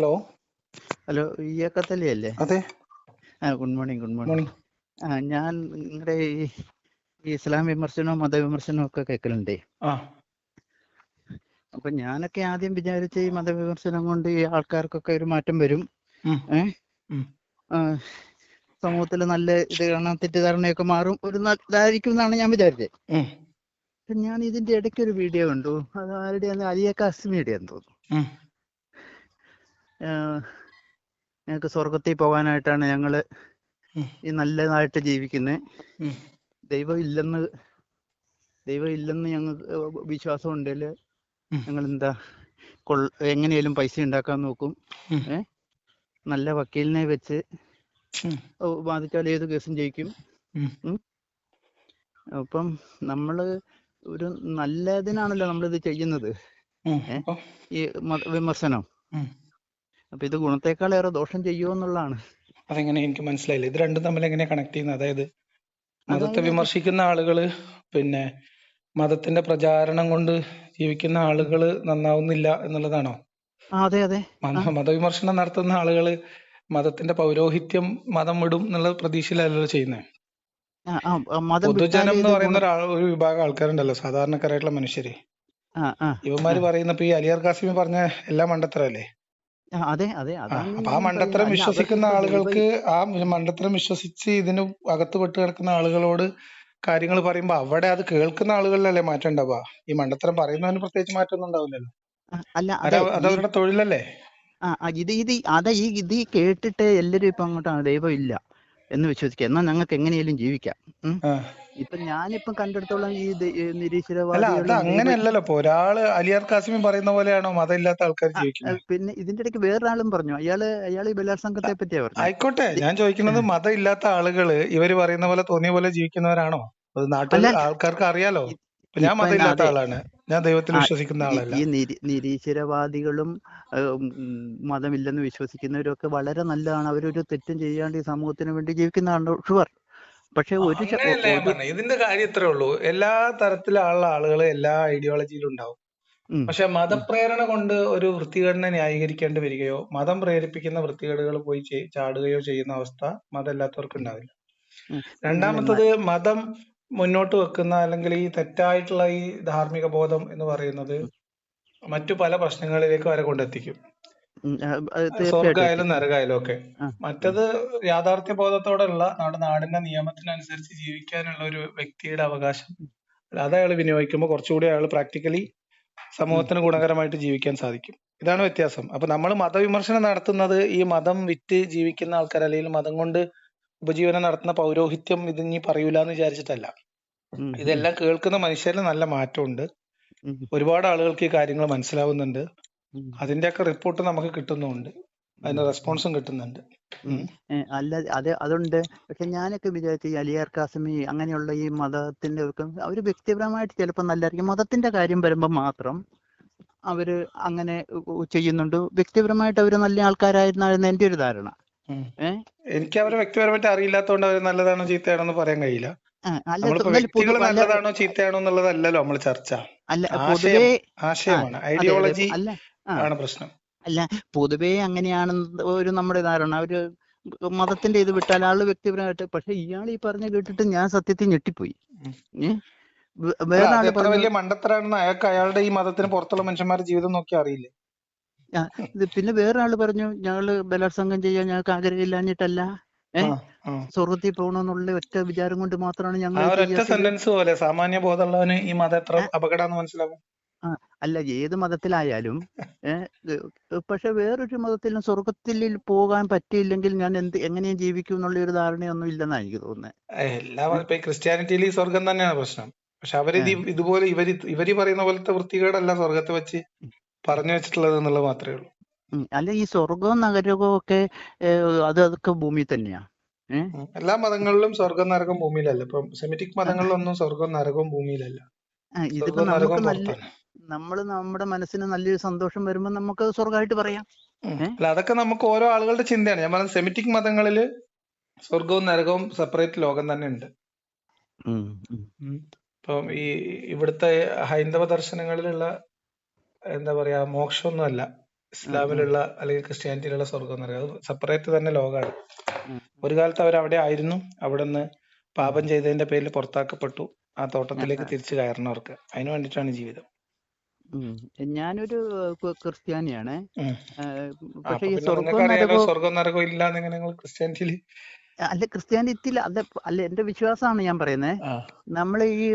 Hello hello ഇയക്കത്തലി അല്ലേ അതെ. ആ ഗുഡ് മോർണിംഗ് ഗുഡ് മോർണിംഗ്. ആ ഞാൻ നിങ്ങളുടെ ഈ ഇസ്ലാം വിമർശനവും മതവിമർശനവും ഒക്കെ കേൾക്കലുണ്ടേ അപ്പൊ ഞാനൊക്കെ ആദ്യം വിചാരിച്ച ഈ മതവിമർശനം കൊണ്ട് ഈ ആൾക്കാർക്കൊക്കെ ഒരു മാറ്റം വരും. സമൂഹത്തിൽ നല്ല ഇത് കാണാൻ തെറ്റിദ്ധാരണയൊക്കെ മാറും. ഒരു ഇതായിരിക്കും എന്നാണ് ഞാൻ വിചാരിച്ചത് ഞാൻ ഇതിന്റെ ഇടയ്ക്ക് ഒരു വീഡിയോ കണ്ടു. അത് ആരുടെയാണ് അലിയ കാസ്മിയുടെ തോന്നുന്നു. ഞങ്ങൾക്ക് സ്വർഗത്തിൽ പോകാനായിട്ടാണ് ഞങ്ങൾ ഈ നല്ലതായിട്ട് ജീവിക്കുന്നത്. ദൈവം ഇല്ലെന്ന് ദൈവം ഇല്ലെന്ന് ഞങ്ങൾക്ക് വിശ്വാസം ഉണ്ടെങ്കിൽ. ഞങ്ങൾ എന്താ കൊൾ എങ്ങനെയാലും പൈസ ഉണ്ടാക്കാൻ നോക്കും. നല്ല വക്കീലിനെ വെച്ച് ബാധിച്ചാൽ ഏത് കേസും ജയിക്കും. അപ്പം നമ്മൾ ഒരു നല്ലതിനാണല്ലോ നമ്മളിത് ചെയ്യുന്നത്. ഈ വിമർശനം. അപ്പൊ ഇത് ഗുണത്തെക്കാൾ ഏറെ ദോഷം ചെയ്യുമോ എന്നുള്ളതാണ്. അതെങ്ങനെ എനിക്ക് മനസ്സിലായില്ല. ഇത് രണ്ടും തമ്മിൽ എങ്ങനെ കണക്ട് ചെയ്യുന്നത്? അതായത് മതത്തെ വിമർശിക്കുന്ന ആളുകൾ പിന്നെ മതത്തിന്റെ പ്രചാരണം കൊണ്ട് ജീവിക്കുന്ന ആളുകൾ നന്നാവുന്നില്ല എന്നുള്ളതാണോ? അതെ അതെ. മത- മതവിമർശനം നടത്തുന്ന ആളുകൾ മതത്തിന്റെ പൗരോഹിത്യം മതം വിടും എന്നുള്ള പ്രതീക്ഷയിലല്ലോ ചെയ്യുന്നത് പൊതുജനം എന്ന് പറയുന്ന ഒരു വിഭാഗം ആൾക്കാരുണ്ടല്ലോ സാധാരണക്കാരായിട്ടുള്ള മനുഷ്യര്. ഇവന്മാര് പറയുന്ന ഇപ്പൊ ഈ അലിയാർ കാസിമി പറഞ്ഞ എല്ലാം മണ്ടത്തരല്ലേ അതെ അതെ. അതാണ് അപ്പൊ ആ ഞാൻ മണ്ടത്തരം. അല്ല, വിശ്വസിക്കുന്ന ആളുകൾക്ക് ആ മണ്ടത്തരം വിശ്വസിച്ച് ഇതിന് അകത്ത് പെട്ട് കിടക്കുന്ന ആളുകളോട് കാര്യങ്ങൾ പറയുമ്പോ അവിടെ അത് കേൾക്കുന്ന ആളുകളിലല്ലേ മാറ്റം ഉണ്ടാവുക? ഈ മണ്ടത്തരം പറയുന്നതിന് പ്രത്യേകിച്ച് മാറ്റമൊന്നും ഉണ്ടാവില്ലല്ലോ ആ, അല്ല അതെ അത്. ഈ- അവരുടെ തൊഴിലല്ലേ? ആ, ആ, ഇത് ഇത് അതെ ഈ ഇത് ഈ കേട്ടിട്ട് എല്ലാരും ഇപ്പൊ അങ്ങോട്ടാണ് ദൈവം ഇല്ല. എന്ന് വിശ്വസിക്കുക എന്നാൽ ഞങ്ങൾക്ക് എങ്ങനെയാലും ജീവിക്കാം. ഇപ്പൊ ഞാനിപ്പം കണ്ടിടത്തോളം ഈ നിരീശ്വരവാദി അത് അങ്ങനെ അല്ലല്ലോ അങ്ങനെയല്ലല്ലോ. ഇപ്പൊ ഒരാൾ അലിയാർ കാസിമി പറയുന്ന പോലെയാണോ മതമില്ലാത്ത ആൾക്കാർ ജീവിക്കുന്നത്? പിന്നെ ഇതിന്റെ ഇടയ്ക്ക് വേറൊരാളും പറഞ്ഞു. അയാൾ അയാൾ ഈ ബലാത്സംഗത്തെ പറ്റിയാ പറഞ്ഞു ആയിക്കോട്ടെ. ഞാൻ ചോദിക്കുന്നത് മതം ഇല്ലാത്ത ആളുകൾ ഇവർ പറയുന്ന പോലെ തോന്നിയ പോലെ ജീവിക്കുന്നവരാണോ അത് നാട്ടിലെ ആൾക്കാർക്ക് അറിയാലോ. ഞാൻ ഇപ്പൊ മതം ഇല്ലാത്ത അതെ. ആളാണ്. ഞാൻ ദൈവത്തിൽ വിശ്വസിക്കുന്ന ഈ- ആളല്ല. ഈ നിരീശ്വരവാദികളും മതമില്ലെന്ന് വിശ്വസിക്കുന്നവരും ഒക്കെ വളരെ നല്ലതാണ്. അവരൊരു തെറ്റും ചെയ്യാണ്ട് ഈ സമൂഹത്തിന് വേണ്ടി ജീവിക്കുന്നതാണ് ഷുവർ. പക്ഷെ ഒരു ഇതിന്റെ കാര്യം ഇത്രേ ഉള്ളൂ. എല്ലാ തരത്തിലുള്ള ആളുകൾ എല്ലാ ഐഡിയോളജിയിലും ഉണ്ടാവും. പക്ഷെ മതപ്രേരണ കൊണ്ട് ഒരു വൃത്തികേടിനെ ന്യായീകരിക്കേണ്ടി വരികയോ മതം പ്രേരിപ്പിക്കുന്ന വൃത്തികേടുകൾ പോയി ചാടുകയോ ചെയ്യുന്ന അവസ്ഥ മതമില്ലാത്തവർക്ക് ഉണ്ടാവില്ല. രണ്ടാമത്തത് മതം മുന്നോട്ട് വെക്കുന്ന അല്ലെങ്കിൽ ഈ തെറ്റായിട്ടുള്ള ഈ ധാർമ്മിക ബോധം എന്ന് പറയുന്നത് മറ്റു പല പ്രശ്നങ്ങളിലേക്ക് വരെ കൊണ്ടെത്തിക്കും. സ്വർഗായാലും നരകായാലും ഒക്കെ. മറ്റത് യാഥാർത്ഥ്യ ബോധത്തോടെയുള്ള നമ്മുടെ നാടിന്റെ നിയമത്തിനനുസരിച്ച് ജീവിക്കാനുള്ള ഒരു വ്യക്തിയുടെ അവകാശം. അത് അയാൾ വിനിയോഗിക്കുമ്പോൾ കുറച്ചുകൂടി അയാൾ പ്രാക്ടിക്കലി സമൂഹത്തിന് ഗുണകരമായിട്ട് ജീവിക്കാൻ സാധിക്കും. ഇതാണ് വ്യത്യാസം. അപ്പൊ നമ്മൾ മതവിമർശനം നടത്തുന്നത് ഈ മതം വിറ്റ് ജീവിക്കുന്ന ആൾക്കാർ അല്ലെങ്കിൽ മതം കൊണ്ട് ഉപജീവനം നടത്തുന്ന പൗരോഹിത്യം ഇത് ഇനി പറയൂല എന്ന് വിചാരിച്ചിട്ടല്ല ഇതെല്ലാം കേൾക്കുന്ന മനുഷ്യരിൽ നല്ല മാറ്റമുണ്ട്. ഒരുപാട് ആളുകൾക്ക് ഈ കാര്യങ്ങൾ മനസ്സിലാവുന്നുണ്ട്. അതിന്റെ അതിന്റെയൊക്കെ റിപ്പോർട്ട് നമുക്ക് കിട്ടുന്നുണ്ട്. അതിന്റെ റെസ്പോൺസും കിട്ടുന്നുണ്ട്. അല്ല അത് അതുണ്ട്. പക്ഷെ ഞാനൊക്കെ വിചാരിച്ചു ഈ അലിയാർ കാസമി അങ്ങനെയുള്ള ഈ മതത്തിന്റെ ഒക്കെ അവർ വ്യക്തിപരമായിട്ട് ചിലപ്പോൾ നല്ലതായിരിക്കും. മതത്തിന്റെ കാര്യം വരുമ്പോൾ മാത്രം അവർ അങ്ങനെ ചെയ്യുന്നുണ്ട്. വ്യക്തിപരമായിട്ട് അവർ നല്ല ആൾക്കാരായിരുന്നായിരുന്നു എന്റെ ഒരു ധാരണ. എനിക്ക് അവരെ വ്യക്തിപരമായിട്ട് അറിയില്ലാത്തതുകൊണ്ട് അവർ നല്ലതാണോ ചീത്തയാണോ എന്ന് പറയാൻ കഴിയില്ല. നമ്മളിപ്പോ വ്യക്തികൾ നല്ലതാണോ ചീത്തയാണോ എന്നുള്ളതല്ലല്ലോ നമ്മൾ ചർച്ച. അല്ല ആശയം പൊതുവേ ആശയമാണ് ഐഡിയോളജി ആണ് പ്രശ്നം. അല്ല പൊതുവേ അങ്ങനെയാണെന്ന് ഒരു നമ്മുടെ ധാരണ. ഒരു മതത്തിന്റെ ഇത് വിട്ടാൽ ആൾ വ്യക്തിപരമായിട്ട് പക്ഷെ ഇയാൾ ഈ പറഞ്ഞ കേട്ടിട്ട് ഞാൻ സത്യത്തിൽ ഞെട്ടിപ്പോയി. വേറെ അത് ആൾ എത്ര വലിയ മണ്ടത്തരാണെന്ന് അയാൾക്ക് അയാളുടെ ഈ മതത്തിന് പുറത്തുള്ള മനുഷ്യന്മാരുടെ ജീവിതം നോക്കി അറിയില്ലേ? ഇത് പിന്നെ വേറെ ആൾ പറഞ്ഞു ഞങ്ങൾ ബലാത്സംഗം ചെയ്യാൻ ഞങ്ങൾക്ക് ആഗ്രഹമില്ലാഞ്ഞിട്ടല്ല. ഏ? ആ, ആ. സ്വർഗത്തിൽ പോകണമെന്നുള്ള ഒറ്റ വിചാരം കൊണ്ട് മാത്രമാണ് ഞങ്ങൾ ചെയ്യാത്തത്. സെന്റൻസ് പോലെ സാമാന്യ ബോധമുള്ളവന് ഈ മതം എത്ര അപകടം മനസ്സിലാവും? അല്ല ഏത് മതത്തിലായാലും പക്ഷെ വേറൊരു മതത്തിലും സ്വർഗത്തിൽ പോകാൻ പറ്റിയില്ലെങ്കിൽ ഞാൻ എന്ത് എങ്ങനെയും ജീവിക്കും എന്നുള്ള ഒരു ധാരണയൊന്നും ഇല്ലെന്നാണ് എനിക്ക് തോന്നുന്നത് ഏഹ് എല്ലാ ഇപ്പൊ ക്രിസ്ത്യാനിറ്റിയിൽ ഈ സ്വർഗം തന്നെയാണ് പ്രശ്നം. പക്ഷെ അവർ ഇതുപോലെ ഇവർ ഇവർ പറയുന്ന പോലത്തെ വൃത്തികേടല്ല സ്വർഗത്തെ വെച്ച്. പറഞ്ഞു വെച്ചിട്ടുള്ളത് എന്നുള്ളത് മാത്രമേ ഉള്ളൂ. അല്ല ഈ സ്വർഗവും നരകവും ഒക്കെ അത് അതൊക്കെ ഭൂമി തന്നെയാ? എല്ലാ മതങ്ങളിലും സ്വർഗം നരകം ഭൂമിയിലല്ല. ഇപ്പൊ സെമിറ്റിക് മതങ്ങളിലൊന്നും സ്വർഗം നരകവും ഭൂമിയിലല്ല. ഇതിപ്പോ നമുക്ക് നല്ല നമ്മൾ നമ്മുടെ മനസ്സിന് നല്ലൊരു സന്തോഷം വരുമ്പോ നമുക്ക് സ്വർഗമായിട്ട് പറയാം. അല്ല അതൊക്കെ നമുക്ക് ഓരോ ആളുകളുടെ ചിന്തയാണ്. ഞാൻ പറഞ്ഞ സെമിറ്റിക് മതങ്ങളിൽ സ്വർഗവും നരകവും സെപ്പറേറ്റ് ലോകം തന്നെ ഉണ്ട്. ഇപ്പം ഈ ഇവിടുത്തെ ഹൈന്ദവ ദർശനങ്ങളിലുള്ള എന്താ പറയാ മോക്ഷമൊന്നും അല്ല ഇസ്ലാമിലുള്ള അല്ലെങ്കിൽ ക്രിസ്ത്യാനിറ്റിയിലുള്ള സ്വർഗം നരകം അത് സെപ്പറേറ്റ് തന്നെ ലോകമാണ്. ഒരു കാലത്ത് അവർ അവിടെ ആയിരുന്നു. അവിടെ നിന്ന് പാപം ചെയ്തതിന്റെ പേരിൽ പുറത്താക്കപ്പെട്ടു. ആ തോട്ടത്തിലേക്ക് തിരിച്ചു കയറണം അവർക്ക്. അതിനു വേണ്ടിയിട്ടാണ് ജീവിതം. ഞാനൊരു ക്രിസ്ത്യാനിയാണ്. സ്വർഗം നരകം ഇല്ലാന്ന് നിങ്ങൾ ക്രിസ്ത്യാനിറ്റിയിൽ അല്ല ക്രിസ്ത്യാനിറ്റിയിൽ അത് അല്ല എന്റെ വിശ്വാസമാണ് ഞാൻ പറയുന്നത് നമ്മൾ ഈ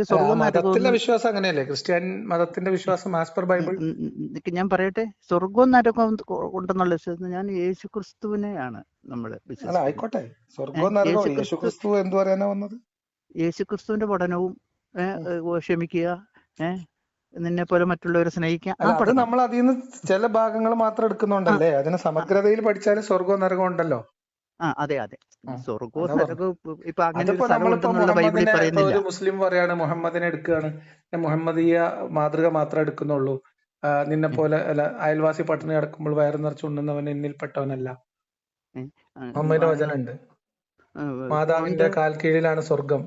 മതത്തിലെ വിശ്വാസം അങ്ങനെയല്ലേ? ക്രിസ്ത്യൻ മതത്തിന്റെ വിശ്വാസം ആസ്പർ ബൈബിൾ ഞാൻ പറയട്ടെ? സ്വർഗവും നരകവും ഉണ്ടെന്നുള്ള വിശ്വാസം ഞാൻ യേശു ക്രിസ്തുവിനെയാണ് നമ്മൾ ആയിക്കോട്ടെ. സ്വർഗവും നരകവും യേശു ക്രിസ്തു എന്ത് പറയാനാ വന്നത്? യേശു ക്രിസ്തുവിന്റെ പഠനവും ക്ഷമിക്കുക ഏഹ് നിന്നെ പോലെ മറ്റുള്ളവരെ സ്നേഹിക്കുക ആ അത് നമ്മൾ അതിൽ നിന്ന് ചില ഭാഗങ്ങൾ മാത്രം എടുക്കുന്നുണ്ടല്ലേ? അതിന് സമഗ്രതയിൽ പഠിച്ചാൽ സ്വർഗവും നരകവും ഉണ്ടല്ലോ. ആ അതെ അതെ. സ്വർഗവും നരകവും ഇപ്പൊ- അങ്ങനെ ഒരു അതിപ്പോ സ്ഥലം നമ്മളിപ്പോ ഉണ്ടെന്നുള്ള ബൈബിളിൽ പറയുന്നില്ല. മുസ്ലിം പറയാണ് മുഹമ്മദിനെ എടുക്കുകയാണ്. മുഹമ്മദിയ മാതൃക മാത്രമേ എടുക്കുന്നുള്ളൂ. നിന്നെ പോലെ അല്ല അയൽവാസി പട്ടിണി കിടക്കുമ്പോൾ വയറ് നിറച്ച് ഉണ്ണുന്നവൻ എന്നിൽപ്പെട്ടവനല്ല. അമ്മയുടെ ഉണ്ട് മാതാവിന്റെ കാൽ കീഴിലാണ് സ്വർഗം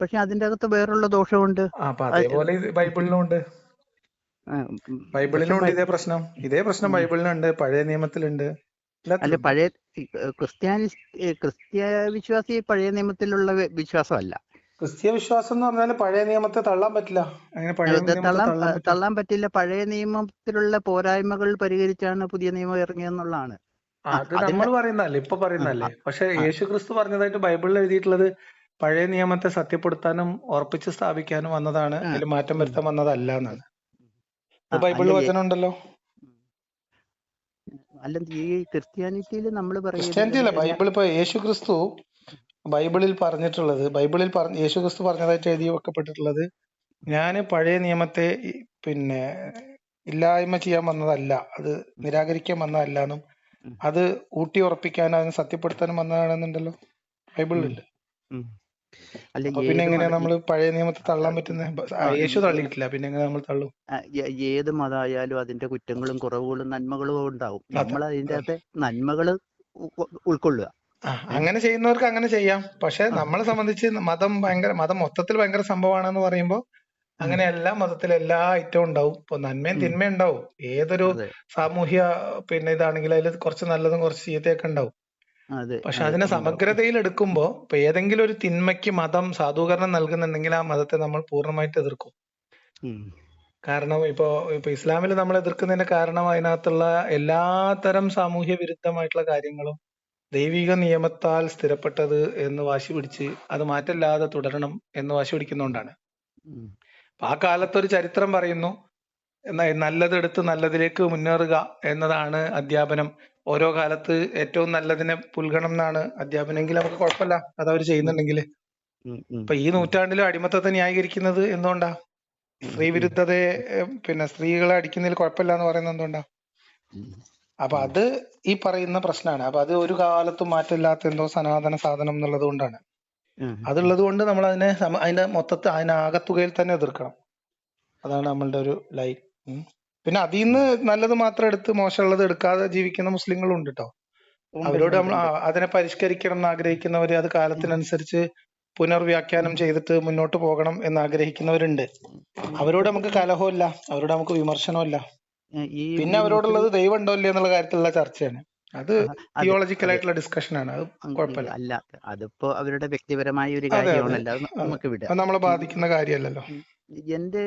പക്ഷെ അതിന്റെ അകത്ത് വേറുള്ള ദോഷമുണ്ട്. അതേപോലെ ബൈബിളിലും ഉണ്ട്. ആ, ഉം, പക്ഷെ ബൈബിളിലും ഉണ്ട് ബൈ- ഇതേ പ്രശ്നം. ഇതേ പ്രശ്നം ബൈബിളിലുണ്ട്. പഴയ നിയമത്തിലുണ്ട്. അല്ല പഴയ ക്രിസ്ത്യാനി ക്രിസ്ത്യ വിശ്വാസി പഴയ നിയമത്തിലുള്ള വിശ്വാസമല്ല. ക്രിസ്ത്യ വിശ്വാസം എന്ന് പറഞ്ഞാൽ പഴയ നിയമത്തെ തള്ളാൻ പറ്റില്ല. അങ്ങനെ തള്ളാൻ തള്ളാൻ പറ്റില്ല. പഴയ നിയമത്തിലുള്ള പോരായ്മകൾ പരിഹരിച്ചാണ് പുതിയ നിയമം ഇറങ്ങിയെന്നുള്ളതാണ് അത് നമ്മൾ പറയുന്നല്ലേ ഇപ്പൊ പറയുന്നല്ലേ പക്ഷെ യേശു ക്രിസ്തു പറഞ്ഞതായിട്ട് ബൈബിളിൽ എഴുതിയിട്ടുള്ളത് പഴയ നിയമത്തെ സത്യപ്പെടുത്താനും ഉറപ്പിച്ച് സ്ഥാപിക്കാനും വന്നതാണ്. അതിൽ മാറ്റം വരുത്താൻ വന്നതല്ല എന്നാണ്. ബൈബിളിൽ വചനമുണ്ടല്ലോ വചനം ഉണ്ടല്ലോ ഉം. അല്ല ഈ ക്രിസ്ത്യാനിറ്റിയിൽ നമ്മൾ ബൈബിൾ ഇപ്പൊ യേശു ക്രിസ്തു ബൈബിളിൽ പറഞ്ഞിട്ടുള്ളത് ബൈബിളിൽ പറഞ്ഞ യേശു ക്രിസ്തു പറഞ്ഞതായിട്ട് എഴുതി വെക്കപ്പെട്ടിട്ടുള്ളത് ഞാൻ പഴയ നിയമത്തെ പിന്നെ ഇല്ലായ്മ ചെയ്യാൻ വന്നതല്ല അത് നിരാകരിക്കാൻ വന്നതല്ല എന്നും അത് ഊട്ടി ഉറപ്പിക്കാനും അതിനെ സത്യപ്പെടുത്താനും വന്നതാണെന്നുണ്ടല്ലോ ഉം, പിന്നെ എങ്ങനെയാ നമ്മൾ പഴയ നിയമത്തെ തള്ളാൻ പറ്റുന്നത് യേശു തള്ളിയിട്ടില്ല പിന്നെ എങ്ങനെ നമ്മൾ തള്ളും? ഏത് മതമായാലും അതിന്റെ കുറ്റങ്ങളും കുറവുകളും നന്മകളും ഉണ്ടാവും. നമ്മൾ അതിന്റെ അതെ. അകത്തെ നന്മകൾ ഉൾക്കൊള്ളുക. അങ്ങനെ ചെയ്യുന്നവർക്ക് അങ്ങനെ ചെയ്യാം. പക്ഷെ നമ്മളെ സംബന്ധിച്ച് മതം ഭയങ്കര മതം മൊത്തത്തിൽ ഭയങ്കര സംഭവമാണെന്ന് പറയുമ്പോൾ അങ്ങനെ എല്ലാ മതത്തിലും എല്ലാ ഐറ്റവും ഉണ്ടാവും. ഇപ്പൊ നന്മയും തിന്മയും ഉണ്ടാവും. ഏതൊരു സാമൂഹ്യ പിന്നെ ഇതാണെങ്കിലും അതിൽ കുറച്ച് നല്ലതും കുറച്ച് ചീത്തയൊക്കെ ഉണ്ടാവും. പക്ഷെ അതിനെ സമഗ്രതയിൽ എടുക്കുമ്പോ ഇപ്പൊ ഏതെങ്കിലും ഒരു തിന്മയ്ക്ക് മതം സാധൂകരണം നൽകുന്നുണ്ടെങ്കിൽ ആ മതത്തെ നമ്മൾ പൂർണമായിട്ട് എതിർക്കും. കാരണം ഇപ്പോ ഇപ്പൊ ഇസ്ലാമിൽ നമ്മൾ എതിർക്കുന്നതിന്റെ കാരണം അതിനകത്തുള്ള എല്ലാത്തരം സാമൂഹ്യ വിരുദ്ധമായിട്ടുള്ള കാര്യങ്ങളും ദൈവിക നിയമത്താൽ സ്ഥിരപ്പെട്ടത് എന്ന് വാശി പിടിച്ച് അത് മാറ്റല്ലാതെ തുടരണം എന്ന് വാശി പിടിക്കുന്നതുകൊണ്ടാണ് അപ്പൊ ആ കാലത്ത് ഒരു ചരിത്രം പറയുന്നു എന്നാ നല്ലതെടുത്ത് നല്ലതിലേക്ക് മുന്നേറുക എന്നതാണ് അധ്യാപനം. ഓരോ കാലത്ത് ഏറ്റവും നല്ലതിനെ പുൽഗണം എന്നാണ് അധ്യാപനെങ്കിൽ നമുക്ക് കുഴപ്പമില്ല. അത് അവർ ചെയ്യുന്നുണ്ടെങ്കിൽ. ഇപ്പൊ ഈ നൂറ്റാണ്ടിൽ അടിമത്തത്തെ ന്യായീകരിക്കുന്നത് എന്തുകൊണ്ടാ? സ്ത്രീ വിരുദ്ധതയെ പിന്നെ സ്ത്രീകളെ അടിക്കുന്നതിൽ കുഴപ്പമില്ല എന്ന് പറയുന്നത് എന്തുകൊണ്ടാ? അപ്പൊ അത് ഈ പറയുന്ന പ്രശ്നമാണ്. അപ്പൊ അത് ഒരു കാലത്തും മാറ്റമില്ലാത്ത എന്തോ സനാതന സാധനം എന്നുള്ളത് കൊണ്ടാണ്. അതുള്ളത് കൊണ്ട് നമ്മൾ അതിനെ അതിന്റെ മൊത്തത്തിൽ അതിന്റെ ആകത്തുകയിൽ തന്നെ എതിർക്കണം. അതാണ് നമ്മളുടെ ഒരു ലൈൻ. പിന്നെ അതിൽ നിന്ന് നല്ലത് മാത്രം എടുത്ത് മോശമുള്ളത് എടുക്കാതെ ജീവിക്കുന്ന മുസ്ലിങ്ങളും ഉണ്ട് കേട്ടോ അവരോട് നമ്മൾ അതിനെ പരിഷ്കരിക്കണം എന്ന് ആഗ്രഹിക്കുന്നവര് അത് കാലത്തിനനുസരിച്ച് പുനർവ്യാഖ്യാനം ചെയ്തിട്ട് മുന്നോട്ട് പോകണം എന്ന് ആഗ്രഹിക്കുന്നവരുണ്ട് അവരോട് നമുക്ക് കലഹമല്ല അവരോട് നമുക്ക് വിമർശനമില്ല പിന്നെ അവരോടുള്ളത് ദൈവം ഉണ്ടോ ഇല്ലേ എന്നുള്ള കാര്യത്തിലുള്ള ചർച്ചയാണ്. അത് തിയോളജിക്കൽ ആയിട്ടുള്ള ഡിസ്കഷൻ ആണ്. അത് കുഴപ്പമില്ല. അല്ല അതിപ്പോ അവരുടെ വ്യക്തിപരമായ ഒരു കാര്യമാണല്ലോ നമുക്ക് നമ്മളെ ബാധിക്കുന്ന കാര്യമല്ലല്ലോ. എന്റെ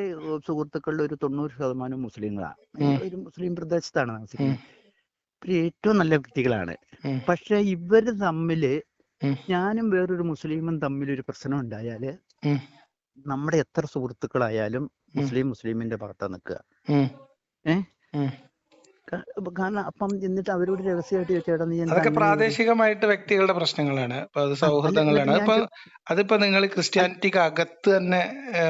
സുഹൃത്തുക്കളിൽ ഒരു തൊണ്ണൂറ് ശതമാനം മുസ്ലിങ്ങളാണ്. ഒരു മുസ്ലിം പ്രദേശത്താണ് താമസിക്കുന്നത്. ഇവർ ഏറ്റവും നല്ല വ്യക്തികളാണ്. പക്ഷെ ഇവർ തമ്മിൽ ഞാനും വേറൊരു മുസ്ലിമും തമ്മിൽ ഒരു പ്രശ്നം ഉണ്ടായാൽ നമ്മുടെ എത്ര സുഹൃത്തുക്കളായാലും മുസ്ലിം മുസ്ലിമിന്റെ ഭാഗത്താണ് നിൽക്കുക. ഏഹ്. കാരണം അപ്പം എന്നിട്ട് അവരോട് രഹസ്യമായിട്ട് ചോദിച്ചേട്ടാ നീ അതൊക്കെ പ്രാദേശികമായിട്ട് വ്യക്തികളുടെ പ്രശ്നങ്ങളാണ്. അത് സൗഹൃദങ്ങളാണ്. അപ്പൊ അതിപ്പോ നിങ്ങൾ ക്രിസ്ത്യാനിറ്റിക്ക് അകത്ത് തന്നെ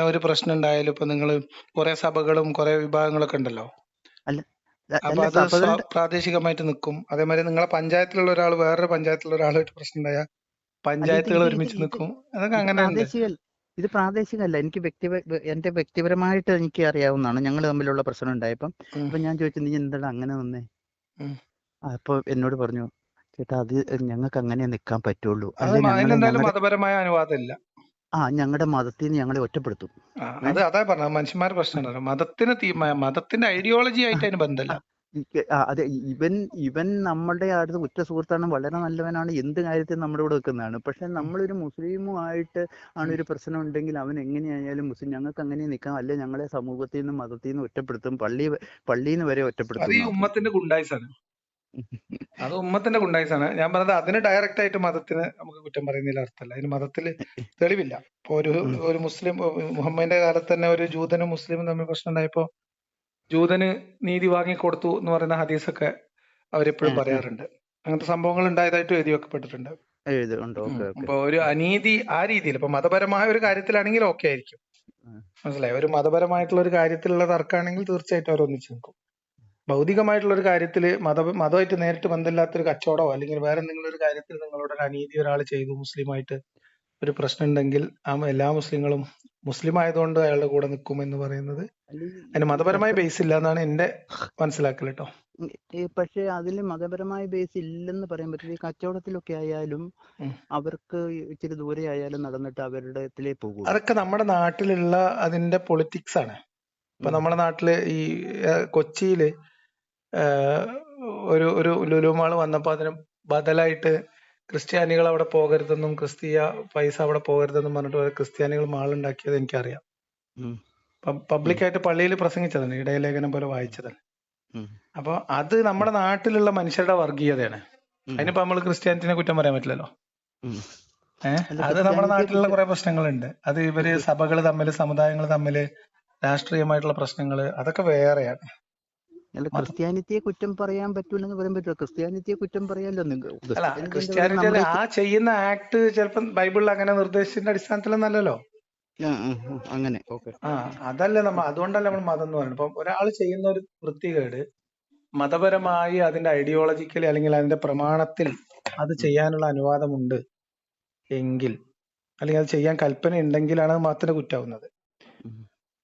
ഒരു പ്രശ്നം ഉണ്ടായാലും ഇപ്പൊ നിങ്ങൾ കുറെ സഭകളും കുറെ വിഭാഗങ്ങളൊക്കെ ഉണ്ടല്ലോ. അല്ല അപ്പൊ അത് പ്രാദേശികമായിട്ട് നിൽക്കും അതേമാതിരി നിങ്ങളെ പഞ്ചായത്തിലുള്ള ഒരാൾ വേറൊരു പഞ്ചായത്തിലുള്ള ഒരാളായിട്ട് പ്രശ്നം ഉണ്ടായാൽ പഞ്ചായത്തുകൾ ഒരുമിച്ച് നിൽക്കും അതൊക്കെ അങ്ങനെ ഇത് പ്രാദേശികമല്ല. എനിക്ക് വ്യക്തി എന്റെ വ്യക്തിപരമായിട്ട് എനിക്ക് അറിയാവുന്നതാണ്. ഞങ്ങൾ തമ്മിലുള്ള പ്രശ്നം ഉണ്ടായപ്പം അപ്പൊ ഞാൻ ചോദിച്ചു നീ എന്താണ് അങ്ങനെ നിന്നേ ഉം. അപ്പൊ എന്നോട് പറഞ്ഞു ചേട്ടാ അത് ഞങ്ങൾക്ക് അങ്ങനെ നിൽക്കാൻ പറ്റുള്ളൂ. മതപരമായ അനുവാദമില്ല. ആ ഞങ്ങളുടെ മതത്തിൽ നിന്ന് ഞങ്ങളെ ഒറ്റപ്പെടുത്തും. അതെ പറഞ്ഞ മനുഷ്യന്മാരുടെ പ്രശ്നമാണ് മതത്തിന് മതത്തിന്റെ ഐഡിയോളജി ആയിട്ട് അതിന് ബന്ധമില്ല. അതെ ഇവൻ ഇവൻ നമ്മളുടെ അടുത്ത് ഉറ്റ സുഹൃത്താണ് വളരെ നല്ലവനാണ് എന്ത് കാര്യത്തിൽ നമ്മുടെ കൂടെ നിൽക്കുന്നതാണ്. പക്ഷെ നമ്മളൊരു മുസ്ലിമുമായിട്ട് ആണ് ഒരു പ്രശ്നം ഉണ്ടെങ്കിൽ അവൻ എങ്ങനെയായാലും മുസ്ലിം ഞങ്ങൾക്ക് അങ്ങനെ നിൽക്കാം അല്ലെ ഞങ്ങളെ സമൂഹത്തിൽ നിന്നും മതത്തിൽ നിന്നും ഒറ്റപ്പെടുത്തും പള്ളി പള്ളിയിൽ നിന്ന് വരെ ഒറ്റപ്പെടുത്തും ഈ ഉമ്മത്തിന്റെ ഗുണ്ടായിസാണ്. അത് ഉമ്മത്തിന്റെ ഗുണ്ടായിസാണ്. ഞാൻ പറഞ്ഞത് അതിന് ഡയറക്റ്റ് ആയിട്ട് മതത്തിന് നമുക്ക് കുറ്റം പറയുന്നതിൽ അർത്ഥമല്ല. അതിന് മതത്തിൽ തെളിവില്ല. ഇപ്പൊ ഒരു ഒരു മുസ്ലിം മുഹമ്മദിന്റെ കാലത്ത് തന്നെ ഒരു ജൂതനും മുസ്ലിമും തമ്മിൽ പ്രശ്നം ഉണ്ടായപ്പോ ജൂതന് നീതി വാങ്ങി വാങ്ങിക്കൊടുത്തു എന്ന് പറയുന്ന ഹദീസൊക്കെ അവരെപ്പോഴും. പറയാറുണ്ട്. അങ്ങനത്തെ സംഭവങ്ങൾ ഉണ്ടായതായിട്ട് എഴുതി വെക്കപ്പെട്ടിട്ടുണ്ട്. അപ്പൊ ഒരു അനീതി ആ രീതിയിൽ ഇപ്പൊ മതപരമായ ഒരു കാര്യത്തിലാണെങ്കിൽ ഓക്കെ ആയിരിക്കും. മനസ്സിലായി? ഒരു മതപരമായിട്ടുള്ള ഒരു കാര്യത്തിലുള്ള തർക്കമാണെങ്കിൽ തീർച്ചയായിട്ടും അവർ ഒന്നിച്ചു നിൽക്കും. ഭൗതികമായിട്ടുള്ള ഒരു കാര്യത്തിൽ മത മതമായിട്ട് നേരിട്ട് ബന്ധമില്ലാത്ത ഒരു കച്ചവടമോ അല്ലെങ്കിൽ വേറെ എന്തെങ്കിലും ഒരു കാര്യത്തിൽ നിങ്ങളോട് ഒരു അനീതി ഒരാൾ ചെയ്തു മുസ്ലിമായിട്ട് ഒരു പ്രശ്നം ഉണ്ടെങ്കിൽ ആ എല്ലാ മുസ്ലിങ്ങളും മുസ്ലിം ആയതുകൊണ്ട് അയാളുടെ കൂടെ നിൽക്കും എന്ന് പറയുന്നത് അതിന് മതപരമായ ബേസ് ഇല്ല എന്നാണ് എന്റെ മനസ്സിലാക്കൽ കേട്ടോ. പക്ഷെ അതിൽ മതപരമായ ബേസ് ഇല്ലെന്ന് പറയാൻ പറ്റില്ല ഈ കച്ചവടത്തിലൊക്കെ ആയാലും അവർക്ക് ഇച്ചിരി ദൂരെ ആയാലും നടന്നിട്ട് അവരുടെ ഇതിലേ പോകും അതൊക്കെ നമ്മുടെ നാട്ടിലുള്ള അതിന്റെ പൊളിറ്റിക്സ് ആണ്. ഇപ്പൊ നമ്മുടെ നാട്ടിൽ ഈ കൊച്ചിയിൽ ഒരു ഒരു ലുലുമാൾ വന്നപ്പോ അതിന് ബദലായിട്ട് ക്രിസ്ത്യാനികൾ അവിടെ പോകരുതെന്നും ക്രിസ്തീയ പൈസ അവിടെ പോകരുതെന്നും പറഞ്ഞിട്ട് ക്രിസ്ത്യാനികൾ മാളുണ്ടാക്കിയത് എനിക്കറിയാം. പബ്ലിക്കായിട്ട് പള്ളിയിൽ പ്രസംഗിച്ചതാണ് ഇടയലേഖനം പോലെ വായിച്ചതാണ് അപ്പൊ അത് നമ്മുടെ നാട്ടിലുള്ള മനുഷ്യരുടെ വർഗീയതയാണ്. അതിനിപ്പോ നമ്മൾ ക്രിസ്ത്യാനിറ്റിനെ കുറ്റം പറയാൻ പറ്റില്ലല്ലോ? ഏഹ് അത് നമ്മുടെ നാട്ടിലുള്ള കുറെ പ്രശ്നങ്ങളുണ്ട്. അത് ഇവർ സഭകൾ തമ്മിൽ സമുദായങ്ങൾ തമ്മിൽ രാഷ്ട്രീയമായിട്ടുള്ള പ്രശ്നങ്ങൾ അതൊക്കെ വേറെയാണ്. അല്ല ക്രിസ്ത്യാനിറ്റിയെ കുറ്റം പറയാൻ പറ്റൂലെന്ന് പറയാൻ പറ്റില്ല ക്രിസ്ത്യാനിറ്റിയെ കുറ്റം പറയാലോ നിങ്ങൾ അല്ല ക്രിസ്ത്യാനിറ്റി അല്ല ആ ചെയ്യുന്ന ആക്ട് ചിലപ്പം ബൈബിളിൽ അങ്ങനെ നിർദ്ദേശിച്ചതിന്റെ അടിസ്ഥാനത്തിലൊന്നല്ലോ ആ, ആ, ആ, അങ്ങനെ. ആ അതല്ല നമ്മ അതുകൊണ്ടല്ല നമ്മൾ മതം എന്ന് പറയുന്നത്. ഇപ്പം ഒരാൾ ചെയ്യുന്ന ഒരു വൃത്തികേട് മതപരമായി അതിന്റെ ഐഡിയോളജിക്കലി അല്ലെങ്കിൽ അതിന്റെ പ്രമാണത്തിൽ അത് ചെയ്യാനുള്ള അനുവാദമുണ്ട് എങ്കിൽ അല്ലെങ്കിൽ അത് ചെയ്യാൻ കൽപ്പന ഉണ്ടെങ്കിലാണ് അത് മതത്തിന് കുറ്റാവുന്നത്.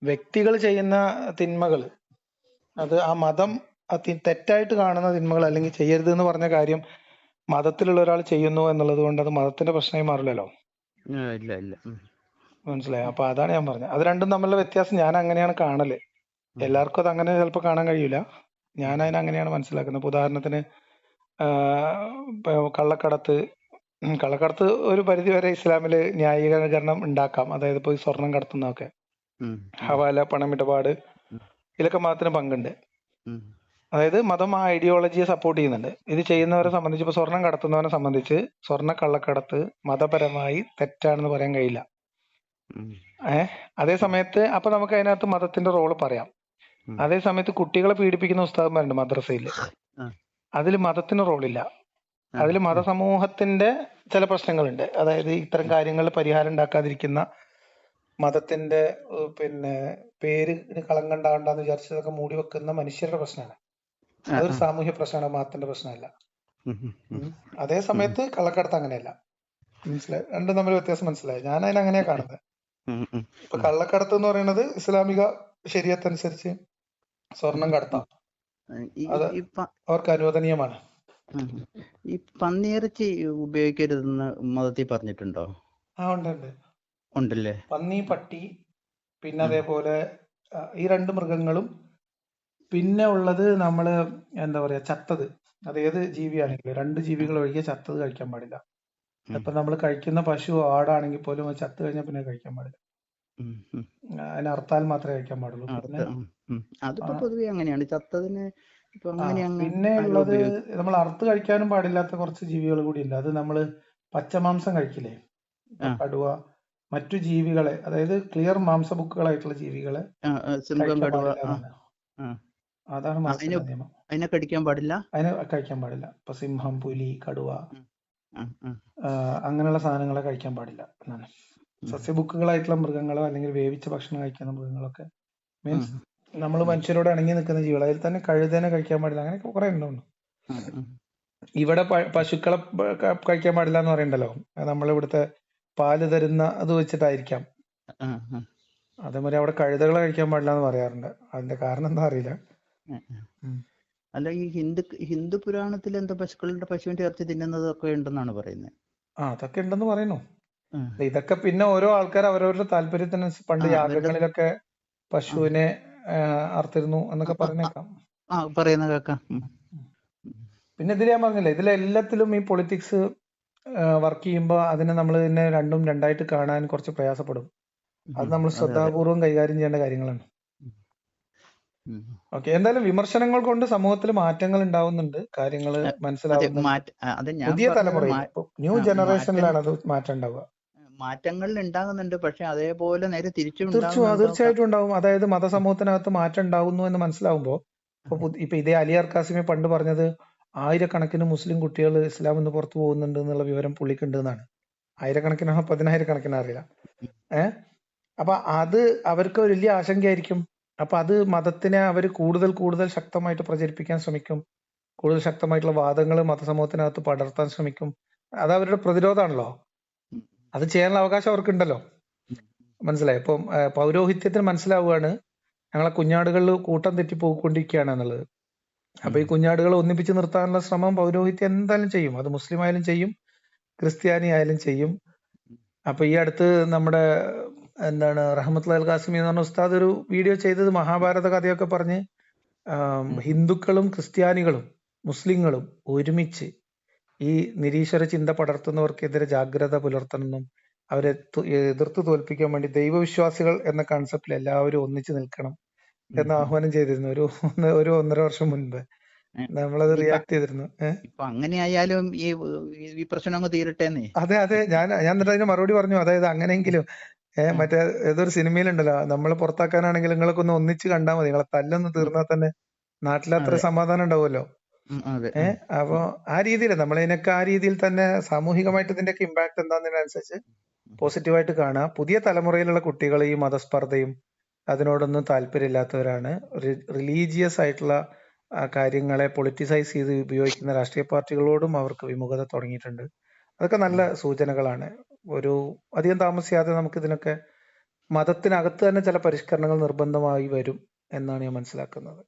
വ്യക്തികൾ ചെയ്യുന്ന തിന്മകൾ അത് ആ മതം അതി തെറ്റായിട്ട് കാണുന്ന തിന്മകൾ അല്ലെങ്കിൽ ചെയ്യരുത് എന്ന് പറഞ്ഞ കാര്യം മതത്തിലുള്ള ഒരാൾ ചെയ്യുന്നു എന്നുള്ളത് കൊണ്ട് അത് മതത്തിന്റെ പ്രശ്നമായി മാറില്ലല്ലോ. ഇല്ല ഇല്ല. മനസ്സിലായി? അപ്പൊ അതാണ് ഞാൻ പറഞ്ഞത്. അത് രണ്ടും തമ്മിലുള്ള വ്യത്യാസം ഞാൻ അങ്ങനെയാണ് കാണൽ. എല്ലാവർക്കും അത് അങ്ങനെ ചിലപ്പോൾ കാണാൻ കഴിയൂല. ഞാൻ അതിനെ അങ്ങനെയാണ് മനസ്സിലാക്കുന്നത്. ഇപ്പൊ ഉദാഹരണത്തിന് കള്ളക്കടത്ത് കള്ളക്കടത്ത് ഒരു പരിധി വരെ ഇസ്ലാമിൽ ന്യായീകരണം ഉണ്ടാക്കാം. അതായത് ഇപ്പൊ സ്വർണം കടത്തുന്നതൊക്കെ. ഹവാല പണമിടപാട് ഇതിലൊക്കെ മതത്തിന് പങ്കുണ്ട്. അതായത് മതം ആ ഐഡിയോളജിയെ സപ്പോർട്ട് ചെയ്യുന്നുണ്ട്. ഇത് ചെയ്യുന്നവരെ സംബന്ധിച്ച് ഇപ്പൊ സ്വർണം കടത്തുന്നവരെ സംബന്ധിച്ച് സ്വർണ കള്ളക്കടത്ത് മതപരമായി തെറ്റാണെന്ന് പറയാൻ കഴിയില്ല. ഏഹ് അതേ സമയത്ത് അപ്പൊ നമുക്ക് അതിനകത്ത് മതത്തിന്റെ റോൾ പറയാം. അതേ സമയത്ത് കുട്ടികളെ പീഡിപ്പിക്കുന്ന ഉസ്താദന്മാരുണ്ട് മദ്രസയിൽ അതിൽ മതത്തിന് റോളില്ല. അതിൽ മതസമൂഹത്തിന്റെ ചില പ്രശ്നങ്ങളുണ്ട്. അതായത് ഇത്തരം കാര്യങ്ങളിൽ പരിഹാരം ഉണ്ടാക്കാതിരിക്കുന്ന മതത്തിന്റെ പിന്നെ പേര് കളങ്കം ഉണ്ടാവണ്ടെന്ന് വിചാരിച്ചതൊക്കെ മൂടി വെക്കുന്ന മനുഷ്യരുടെ പ്രശ്നമാണ് അതൊരു. സാമൂഹ്യ പ്രശ്നമാണ് മതത്തിന്റെ പ്രശ്നമല്ല. അതേ സമയത്ത് കള്ളക്കടത്ത് അങ്ങനെയല്ല. മനസ്സിലായി? രണ്ടും തമ്മിൽ വ്യത്യാസം മനസ്സിലായി. ഞാൻ അതിനെ അങ്ങനെയാ കാണുന്നത്. ഇപ്പൊ കള്ളക്കടത്ത് എന്ന് പറയുന്നത് ഇസ്ലാമിക ശരീരത്തനുസരിച്ച് സ്വർണം കടത്താം. അത് അവർക്ക് അനുവദനീയമാണ്. ഈ പന്നിയിറച്ചി ഉപയോഗിക്കരുതെന്ന് മതത്തിൽ പറഞ്ഞിട്ടുണ്ടോ? ആ ഉണ്ട് ഉണ്ട്. ഉണ്ടല്ലേ? പന്നി പട്ടി പിന്നെ അതേപോലെ ഈ രണ്ട് മൃഗങ്ങളും പിന്നെ ഉള്ളത് നമ്മൾ എന്താ പറയാ ചത്തത്. അത് ഏത് ജീവിയാണെങ്കിലും രണ്ട് ജീവികൾ ഒഴികെ ചത്തത് കഴിക്കാൻ പാടില്ല. അപ്പൊ ഇപ്പൊ നമ്മൾ കഴിക്കുന്ന പശു ആടാണെങ്കിൽ പോലും ചത്ത് കഴിഞ്ഞാൽ പിന്നെ കഴിക്കാൻ പാടില്ല. അതിനർത്താൽ അതിനെ മാത്രമേ കഴിക്കാൻ പാടുള്ളൂ. അതിപ്പോ പൊതുവെ അങ്ങനെയാണ്. ചത്തതിന് പിന്നെ ഉള്ളത് നമ്മൾ അറുത്ത് കഴിക്കാനും പാടില്ലാത്ത കുറച്ച് ജീവികൾ കൂടി ഉണ്ട് അത് നമ്മൾ പച്ചമാംസം കഴിക്കില്ലേ. കടുവ മറ്റു ജീവികളെ അതായത് ക്ലിയർ മാംസബുക്കുകളായിട്ടുള്ള ജീവികളെ. അതാണ് അതിന് നിയമം. അതിനെ കടിക്കാൻ പാടില്ല? അതിനെ കഴിക്കാൻ പാടില്ല. ഇപ്പൊ സിംഹം പുലി കടുവ അങ്ങനെയുള്ള സാധനങ്ങളെ കഴിക്കാൻ പാടില്ല എന്നാണ്. സസ്യബുക്കുകളായിട്ടുള്ള മൃഗങ്ങളോ അല്ലെങ്കിൽ വേവിച്ച ഭക്ഷണം കഴിക്കുന്ന മൃഗങ്ങളൊക്കെ മീൻസ് നമ്മൾ മനുഷ്യരോട് ഇണങ്ങി നിൽക്കുന്ന ജീവികൾ അതിൽ തന്നെ കഴുതേനെ കഴിക്കാൻ പാടില്ല. അങ്ങനെ കുറെ ഉം. ഇവിടെ പശുക്കളെ കഴിക്കാൻ പാടില്ല എന്ന് പറയണ്ടല്ലോ നമ്മളിവിടുത്തെ പാൽ തരുന്ന അത് വെച്ചിട്ടായിരിക്കാം. അതേമാതിരി അവിടെ കഴുതകളെ കഴിക്കാൻ പാടില്ല എന്ന് പറയാറുണ്ട്. അതിന്റെ കാരണം എന്താ അറിയില്ല. അല്ല ഈ ഹിന്ദു ഹിന്ദു പുരാണത്തിൽ എന്താ പശുക്കളുടെ പശുവിന്റെ ഇറച്ചി തിന്നുന്നതൊക്കെ ഉണ്ടെന്നാണ് പറയുന്നത് ആ അതൊക്കെ ഉണ്ടെന്ന് പറയുന്നു. ഇതൊക്കെ പിന്നെ ഓരോ ആൾക്കാർ അവരവരുടെ താല്പര്യത്തിന് പണ്ട് യാഗങ്ങളിലൊക്കെ പശുവിനെ അർത്തിരുന്നു എന്നൊക്കെ പറഞ്ഞേക്കാം. പറയുന്ന കേക്കാം. പിന്നെ ഇതിൽ ഞാൻ പറഞ്ഞില്ലേ ഇതിലെല്ലാത്തിലും ഈ പൊളിറ്റിക്സ് വർക്ക് ചെയ്യുമ്പോൾ അതിനെ നമ്മൾ തന്നെ രണ്ടും രണ്ടായിട്ട് കാണാൻ കുറച്ച് പ്രയാസപ്പെടും. അത് നമ്മൾ. ശ്രദ്ധാപൂർവം കൈകാര്യം ചെയ്യേണ്ട കാര്യങ്ങളാണ്. ഓക്കെ എന്തായാലും വിമർശനങ്ങൾ കൊണ്ട് സമൂഹത്തിൽ മാറ്റങ്ങൾ ഉണ്ടാവുന്നുണ്ട്. കാര്യങ്ങൾ മനസ്സിലാവുന്നു പുതിയ ഇപ്പൊ ന്യൂ ജനറേഷനിലാണ് അത് മാറ്റം ഉണ്ടാവുക. മാറ്റങ്ങൾ ഉണ്ടാകുന്നുണ്ട്. പക്ഷെ അതേപോലെ നേരെ തിരിച്ചു തീർച്ചയായിട്ടും ഉണ്ടാവും. അതായത് മതസമൂഹത്തിനകത്ത് മാറ്റം ഉണ്ടാവുന്നു എന്ന് മനസ്സിലാവുമ്പോ ഇപ്പൊ ഇതേ അലിയാർ കാസിമി പണ്ട് പറഞ്ഞത് ആയിരക്കണക്കിന് മുസ്ലിം കുട്ടികൾ ഇസ്ലാം നിന്ന് പുറത്തു പോകുന്നുണ്ട് എന്നുള്ള വിവരം പുള്ളിക്കുണ്ട് എന്നാണ് ആയിരക്കണക്കിനോ പതിനായിരക്കണക്കിന് അറിയില്ല. ഏഹ് അപ്പൊ അത് അവർക്ക് വലിയ ആശങ്കയായിരിക്കും. അപ്പൊ അത് മതത്തിനെ അവർ കൂടുതൽ കൂടുതൽ ശക്തമായിട്ട് പ്രചരിപ്പിക്കാൻ ശ്രമിക്കും. കൂടുതൽ ശക്തമായിട്ടുള്ള വാദങ്ങൾ മതസമൂഹത്തിനകത്ത് പടർത്താൻ ശ്രമിക്കും. അത് അവരുടെ പ്രതിരോധമാണല്ലോ. അത് ചെയ്യാനുള്ള അവകാശം അവർക്കുണ്ടല്ലോ. മനസ്സിലായി? ഇപ്പം പൗരോഹിത്യത്തിന് മനസ്സിലാവുകയാണ് ഞങ്ങളെ കുഞ്ഞാടുകളിൽ കൂട്ടം തെറ്റി പോയിക്കൊണ്ടിരിക്കുകയാണ് എന്നുള്ളത്. അപ്പൊ ഈ കുഞ്ഞാടുകളെ ഒന്നിപ്പിച്ച് നിർത്താനുള്ള ശ്രമം പൗരോഹിത്യം എന്തായാലും ചെയ്യും. അത് മുസ്ലിം ആയാലും ചെയ്യും ക്രിസ്ത്യാനി ആയാലും ചെയ്യും. അപ്പൊ ഈ അടുത്ത് നമ്മുടെ എന്താണ് റഹ്മത്ത് അൽ ഖാസിമി എന്ന് പറഞ്ഞ ഉസ്താദ് ഒരു വീഡിയോ ചെയ്തത് മഹാഭാരത കഥയൊക്കെ പറഞ്ഞ് ഹിന്ദുക്കളും ക്രിസ്ത്യാനികളും മുസ്ലിങ്ങളും ഒരുമിച്ച് ഈ നിരീശ്വര ചിന്ത പടർത്തുന്നവർക്കെതിരെ ജാഗ്രത പുലർത്തണമെന്നും അവരെ എതിർത്ത് തോൽപ്പിക്കാൻ വേണ്ടി ദൈവവിശ്വാസികൾ എന്ന കൺസെപ്റ്റിൽ എല്ലാവരും ഒന്നിച്ചു നിൽക്കണം. എന്ന് ആഹ്വാനം ചെയ്തിരുന്നു. ഒരു ഒന്ന് ഒരു ഒന്നര വർഷം മുൻപ്. നമ്മളത് ഇപ്പൊ- റിയാക്ട് ചെയ്തിരുന്നു. ഏഹ് അങ്ങനെ ആയാലും ഈ ഈ പ്രശ്നം അങ്ങ് തീരട്ടേന്നേ. അതെ അതെ. ഞാൻ ഞാൻ എന്നിട്ട് അതിന് മറുപടി പറഞ്ഞു. അതായത് അങ്ങനെയെങ്കിലും ഏഹ് മറ്റേ ഏതൊരു സിനിമയിലുണ്ടല്ലോ നമ്മൾ പുറത്താക്കാനാണെങ്കിൽ നിങ്ങളൊക്കെ ഒന്ന് ഒന്നിച്ച് കണ്ടാൽ മതി. നിങ്ങളെ തല്ലൊന്ന് തീർന്നാൽ തന്നെ നാട്ടിൽ അത്ര സമാധാനം ഉണ്ടാവുമല്ലോ. ഏഹ് അപ്പൊ ആ രീതിയിൽ നമ്മൾ ഇതിനൊക്കെ ആ രീതിയിൽ തന്നെ സാമൂഹികമായിട്ട് ഇതിന്റെയൊക്കെ ഇമ്പാക്ട് എന്താണെന്നതിനനുസരിച്ച് പോസിറ്റീവായിട്ട് കാണുക പുതിയ തലമുറയിലുള്ള കുട്ടികൾ ഈ മതസ്പർദ്ധയും അതിനോടൊന്നും താല്പര്യമില്ലാത്തവരാണ്. റിലീജിയസ് ആയിട്ടുള്ള കാര്യങ്ങളെ പൊളിറ്റിസൈസ് ചെയ്ത് ഉപയോഗിക്കുന്ന രാഷ്ട്രീയ പാർട്ടികളോടും അവർക്ക് വിമുഖത തുടങ്ങിയിട്ടുണ്ട്. അതൊക്കെ നല്ല സൂചനകളാണ്. ഒരു അധികം താമസിയാതെ നമുക്ക് ഇതിനൊക്കെ മതത്തിനകത്ത് തന്നെ ചില പരിഷ്കരണങ്ങൾ നിർബന്ധമായി വരും എന്നാണ് ഞാൻ മനസ്സിലാക്കുന്നത്.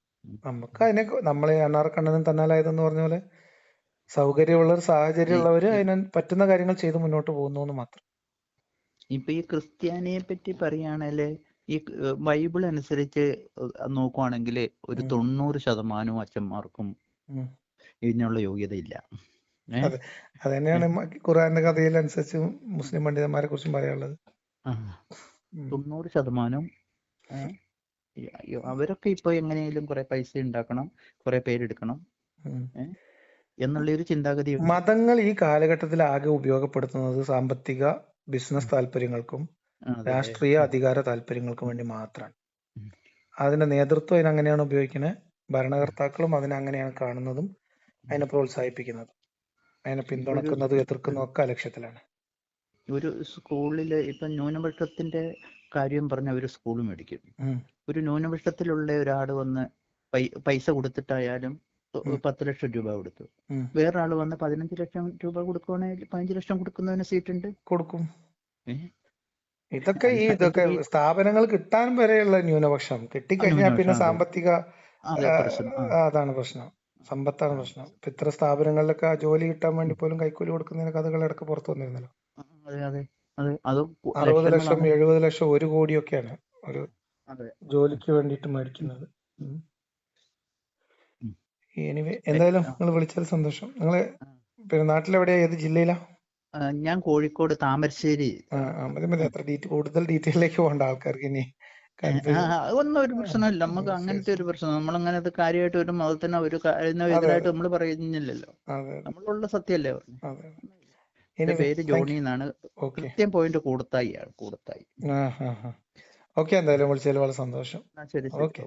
നമുക്ക് അതിനെ നമ്മളെ അണ്ണാർക്കണ്ണനും തന്നാലായതെന്ന് പറഞ്ഞ പോലെ സൗകര്യമുള്ളവർ സാഹചര്യമുള്ളവർ അതിന് പറ്റുന്ന കാര്യങ്ങൾ ചെയ്ത് മുന്നോട്ട് പോകുന്നു എന്ന് മാത്രം. ഇപ്പൊ ഈ ക്രിസ്ത്യാനിയെ പറ്റി പറയുകയാണെങ്കിൽ ഈ ബൈബിൾ അനുസരിച്ച് നോക്കുവാണെങ്കിൽ ഒരു. തൊണ്ണൂറ് ശതമാനവും അച്ഛന്മാർക്കും. ഇതിനുള്ള യോഗ്യത ഇല്ല ഏ? അതെ തന്നെയാണ് ഖുറാന്റെ കഥയിൽ അനുസരിച്ച് മുസ്ലിം പണ്ഡിതന്മാരെ കുറിച്ചും പറയാനുള്ളത്. തൊണ്ണൂറ് ശതമാനം അവരൊക്കെ ഇപ്പൊ എങ്ങനെയും കുറെ പൈസ ഉണ്ടാക്കണം കുറെ പേരെടുക്കണം. എന്നുള്ള ഒരു ചിന്താഗതി മതങ്ങൾ ഈ കാലഘട്ടത്തിൽ ആകെ ഉപയോഗപ്പെടുത്തുന്നത് സാമ്പത്തിക ബിസിനസ് താല്പര്യങ്ങൾക്കും രാഷ്ട്രീയ അധികാര താല്പര്യങ്ങൾക്ക് വേണ്ടി മാത്രമാണ് അതിന്റെ നേതൃത്വം അതിനങ്ങനെയാണ് ഉപയോഗിക്കുന്നത് ഭരണകർത്താക്കളും അതിനങ്ങനെയാണ് കാണുന്നതും അതിനെ പ്രോത്സാഹിപ്പിക്കുന്നതും. അതിനെ പിന്തുണക്കുന്നതും എതിർക്കുന്നതും ഒക്കെ ലക്ഷ്യത്തിലാണ്. ഒരു സ്കൂളിൽ ഇപ്പൊ ന്യൂനപക്ഷത്തിന്റെ കാര്യം പറഞ്ഞ ഒരു സ്കൂൾ മേടിക്കും. ഒരു ന്യൂനപക്ഷത്തിലുള്ള ഒരാൾ വന്ന് പൈസ കൊടുത്തിട്ടായാലും. പത്ത് ലക്ഷം രൂപ കൊടുത്തു. വേറൊരാൾ വന്ന് പതിനഞ്ച് ലക്ഷം രൂപ കൊടുക്കുവാണെങ്കിൽ പതിനഞ്ച് ലക്ഷം കൊടുക്കുന്നതിന് സീറ്റ് ഉണ്ട് കൊടുക്കും? ഇതൊക്കെ ഈ ഇതൊക്കെ സ്ഥാപനങ്ങൾ കിട്ടാൻ വരെയുള്ള ന്യൂനപക്ഷം. കിട്ടിക്കഴിഞ്ഞാൽ പിന്നെ സാമ്പത്തിക അതാണ് പ്രശ്നം. സമ്പത്താണ് പ്രശ്നം. ഇത്ര സ്ഥാപനങ്ങളിലൊക്കെ ജോലി കിട്ടാൻ വേണ്ടി പോലും കൈക്കൂലി കൊടുക്കുന്നതിന് കഥകൾ ഇടയ്ക്ക് പുറത്തു വന്നിരുന്നല്ലോ. അറുപത് ലക്ഷം. എഴുപത് ലക്ഷം ഒരു കോടിയൊക്കെയാണ് ഒരു ജോലിക്ക് വേണ്ടിയിട്ട് മേടിക്കുന്നത്. ഉം. എനിവേ എന്തായാലും നിങ്ങൾ വിളിച്ചാൽ സന്തോഷം. നിങ്ങൾ പിന്നെ നാട്ടിലെവിടെയാ ഏത് ജില്ലയിലാ? ഞാൻ കോഴിക്കോട് താമരശ്ശേരി. മതി മതി. അത്ര കൂടുതൽ ഡീറ്റെയിലേക്ക് പോകേണ്ട ആൾക്കാർക്ക് ഇനി ഒന്നും ഒരു പ്രശ്നമില്ല. നമുക്ക് അങ്ങനത്തെ ഒരു പ്രശ്നം. പ്രശ്നം നമ്മളങ്ങനെ അത് കാര്യമായിട്ട് ഒരു മതത്തിനോ ഒരു എതിരായിട്ട്. നമ്മൾ പറയുന്നില്ലല്ലോ. നമ്മളുള്ള സത്യമല്ലേ എന്റെ പേര് ജോണി എന്നാണ്. കൃത്യം പോയിന്റ് കൂടത്തായി ആണ് കൂടത്തായി. ഓക്കെ എന്തായാലും വിളിച്ചതിൽ വളരെ സന്തോഷം. ഓക്കെ.